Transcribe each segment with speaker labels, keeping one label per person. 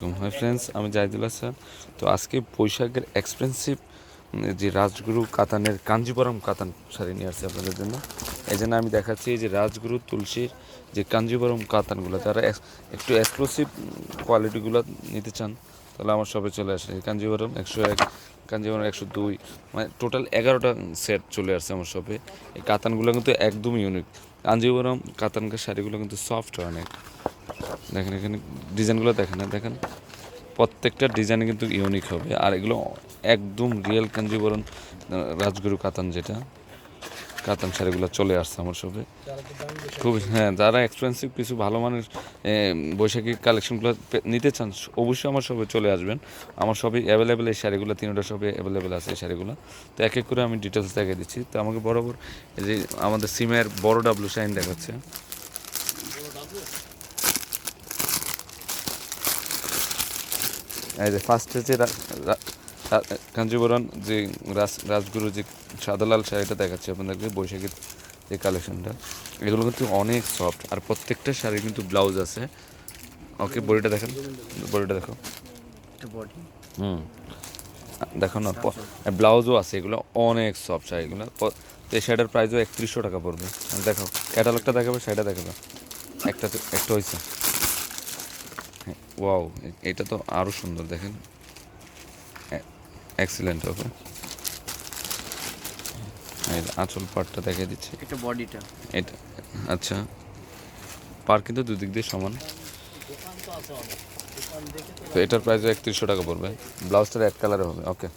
Speaker 1: Hi friends আমি জাহিদুল হাসান তো আজকে বৈশাখের এক্সপেন্সিভ যে রাজগুরু কাতানের, কাঞ্জিবরম কাতান শাড়ি নিয়ে আসছি আপনাদের জন্য। এই জন্য আমি দেখাচ্ছি যে রাজগুরু তুলসীর যে কাঞ্জিবরম কাতানগুলো যারা একটু এক্সক্লুসিভ কোয়ালিটিগুলো নিতে চান, তাহলে আমার সবে চলে আসে। এই কাঞ্জিবরম একশো এক, কাঞ্জিবরম একশো দুই মানে টোটাল এগারোটা সেট চলে আসছে আমার শপে এই কাতানগুলো কিন্তু একদম ইউনিক কাঞ্জিবরম কাতানকার শাড়িগুলো কিন্তু সফট অনেক। দেখেন, এখানে ডিজাইনগুলো দেখেন না, দেখেন। প্রত্যেকটা ডিজাইন কিন্তু ইউনিক হবে। আর এগুলো একদম রিয়েল কাঞ্জিবরণ রাজগুরু কাতান যেটা, কাতান শাড়িগুলো চলে আসছে আমার সবে খুব হ্যাঁ যারা এক্সপেন্সিভ কিছু ভালো মানের বৈশাখী কালেকশনগুলো নিতে চান, অবশ্যই আমার সবে চলে আসবেন। আমার সবই অ্যাভেলেবেল এই শাড়িগুলো, তিনটা সবে অ্যাভেলেবেল আছে এই শাড়িগুলো। তো এক এক করে আমি ডিটেলস দেখিয়ে দিচ্ছি। তো আমাকে বরাবর এই যে আমাদের সিমের বড় ডাব্লু শাইন দেখাচ্ছে। এই যে ফার্স্টে যে কাঞ্জিবরণ যে রাজ রাজগুরু যে সাদালাল শাড়িটা দেখাচ্ছে আপনাদেরকে বৈশাখীর যে কালেকশনটা এগুলো কিন্তু অনেক সফট আর প্রত্যেকটা শাড়ি কিন্তু ব্লাউজ আছে। ওকে বডিটা দেখেন। বডিটা দেখো। হুম। দেখো না ব্লাউজও আছে এগুলো অনেক সফট শাড়িগুলো। এই শাড়িটার প্রাইসও একত্রিশশো টাকা পড়বে। আর দেখো ক্যাটালগটা দেখাবে শাড়িটা দেখাবে। একটা একটা হয়েছে ওয়াও এটা তো আরও সুন্দর দেখেন। এক্সিলেন্ট হবে এই আঁচল পাটটা দেখিয়ে দিচ্ছি।
Speaker 2: এটা বডিটা।
Speaker 1: এটা আচ্ছা। পার কিন্তু দুদিক দিয়ে সমান। তো এটার প্রাইস একত্রিশশো টাকা পড়বে। ব্লাউজটা এক কালারে হবে ওকে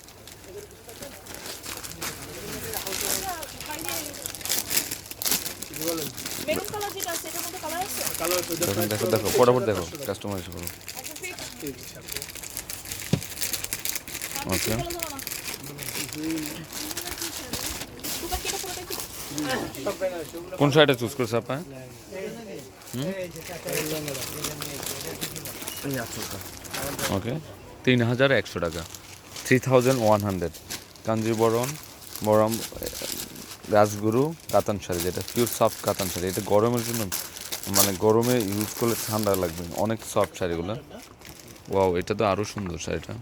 Speaker 3: মেরুন কালার যেটা আছে এটার মধ্যে কালার আছে?
Speaker 1: দেখো দেখো দেখো ফটাফট দেখো। কাস্টমার এসে বলো
Speaker 3: আচ্ছা fix।
Speaker 1: কোন শাড়িটা চুজ করছে আপা?
Speaker 2: এই
Speaker 1: ওকে তিন হাজার একশো টাকা। Three thousand one hundred Kanjeevaram বরম রাজগুরু কাতান শাড়ি যেটা পিওর সফট কাতান শাড়ি এটা গরমের জন্য মানে গরমে ইউজ করলে ঠান্ডা লাগবে। অনেক সফট শাড়িগুলো ওয়াও এটা তো আরও সুন্দর শাড়িটা।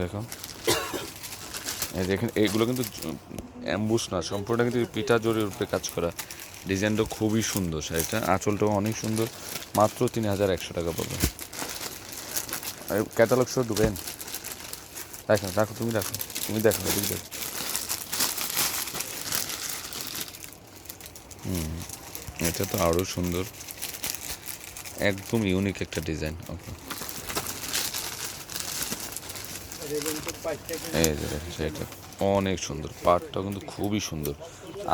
Speaker 1: দেখো। দেখেন এইগুলো কিন্তু অ্যাম্বুস না সম্পূর্ণ কিন্তু পিঠা জরির উপরে কাজ করা। ডিজাইনটা খুবই সুন্দর শাড়িটা। আঁচলটাও অনেক সুন্দর। মাত্র তিন হাজার একশো টাকা পড়বে। ক্যাটালগ শো দেবেন। রাখো রাখো তুমি রাখো তুমি দেখো তুমি দেখো হুম এটা তো আরও সুন্দর। একদম ইউনিক একটা ডিজাইন ওকে। এই যে সেটা। অনেক সুন্দর পাটটা কিন্তু খুবই সুন্দর।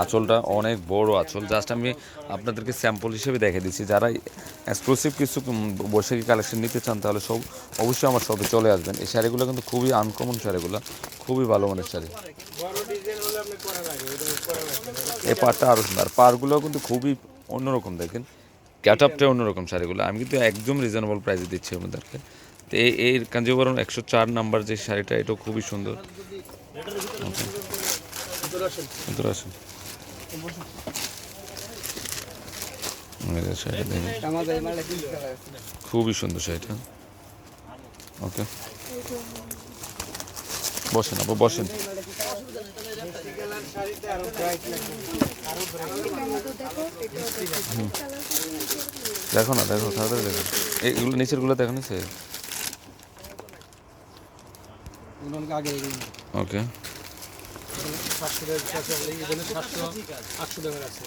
Speaker 1: আঁচলটা অনেক বড় আঁচল। জাস্ট আমি আপনাদেরকে স্যাম্পল হিসেবে দেখে দিচ্ছি। যারা এক্সক্লুসিভ কিছু বৈশাখী কালেকশন নিতে চান, তাহলে সব অবশ্যই আমার শপে চলে আসবেন। এই শাড়িগুলো কিন্তু খুবই আনকমন শাড়িগুলো, খুবই ভালো মানের শাড়ি। এই পাটটা আরও সুন্দর। পারগুলোও কিন্তু খুবই অন্যরকম, দেখেন। ক্যাট আপটা অন্যরকম শাড়িগুলো। আমি কিন্তু একদম রিজনেবল প্রাইসে দিচ্ছি আপনাদেরকে। তো এই কাঞ্জিবরম একশো চার নাম্বার যে শাড়িটা, এটাও খুবই সুন্দর. ভিতরে আসুন। খুবই সুন্দর শাড়িটা। ওকে। বসেন আপু বসেন। দেখো না দেখো তাড়াতাড়ি দেখো। এইগুলো নিচেরগুলো দেখো নিচে
Speaker 2: উনাকে আগে সাতশো টাকা আছে এখানে সাতশো আটশো টাকার আছে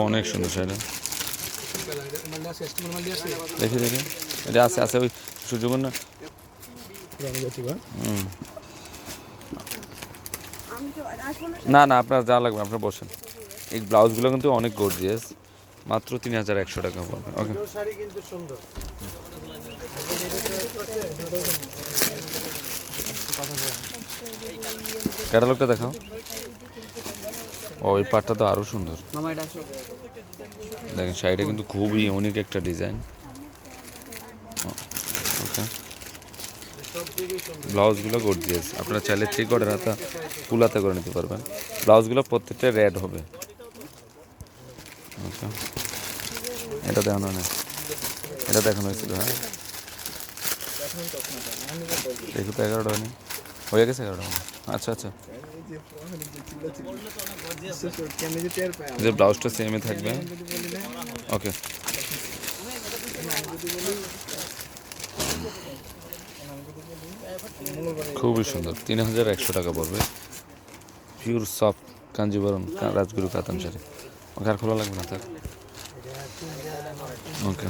Speaker 1: অনেক সুন্দর
Speaker 2: আছে
Speaker 1: দেখি দেখি। এটা আছে আছে ওই সুযোগ না। না, আপনার যা লাগবে, আপনার বসেন। এই ব্লাউজগুলো কিন্তু অনেক গর্জিয়াস মাত্র তিন হাজার একশো টাকা পড়বে ওকে ক্যাটালগটা দেখাও। ও, এই পাটটা তো আরও সুন্দর। দেখেন, শাড়িটা কিন্তু খুবই ইউনিক একটা ডিজাইন ওকে ব্লাউজগুলো গর্জিয়াস আপনারা চাইলে থ্রি কোয়ার্টার হাতা কুলাতে করে নিতে পারবেন। ব্লাউজগুলো প্রত্যেকটা রেড হবে। ওকে এটা দেখানো নেই এটা দেখানো হয়েছিল হ্যাঁ। দেখো তো এগারোটা হয়নি। হয়ে গেছে এগারোটা। আচ্ছা আচ্ছা। যে ব্লাউজটা সেমে থাকবে। ওকে খুবই সুন্দর। তিন হাজার একশো টাকা পড়বে। পিওর সফট কাঞ্জিবরম রাজগুরু কাতান সারি ওকে, আর খোলা লাগবে না তার? ওকে।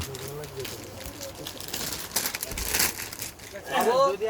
Speaker 4: যদি